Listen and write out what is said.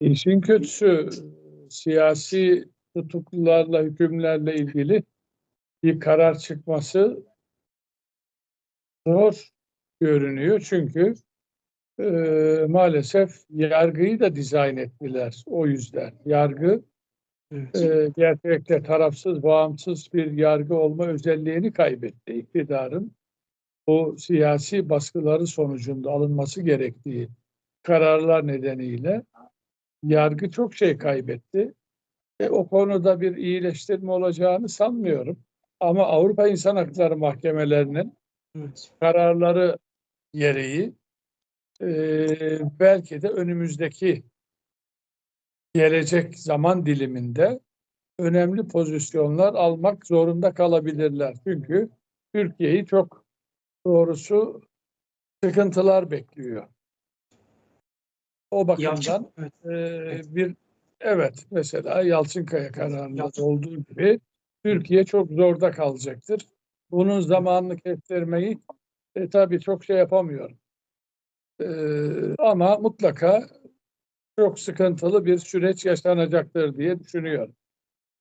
İşin kötüsü siyasi tutuklularla, hükümlerle ilgili bir karar çıkması zor görünüyor. Çünkü e, maalesef yargıyı da dizayn ettiler o yüzden. Yargı Evet. e, gerçekte tarafsız, bağımsız bir yargı olma özelliğini kaybetti. İktidarın bu siyasi baskıları sonucunda alınması gerektiği kararlar nedeniyle yargı çok şey kaybetti. E, o konuda bir iyileştirme olacağını sanmıyorum. Ama Avrupa İnsan Hakları Mahkemelerinin Evet. kararları gereği e, belki de önümüzdeki gelecek zaman diliminde önemli pozisyonlar almak zorunda kalabilirler. Çünkü Türkiye'yi çok doğrusu sıkıntılar bekliyor. O bakımdan Yalçın, evet. ee, bir evet mesela Yalçınkaya kararında Yalçın- olduğu gibi Türkiye çok zorda kalacaktır. Bunun zamanını kestirmeyi e, tabii çok şey yapamıyorum. Ee, ama mutlaka çok sıkıntılı bir süreç yaşanacaktır diye düşünüyorum.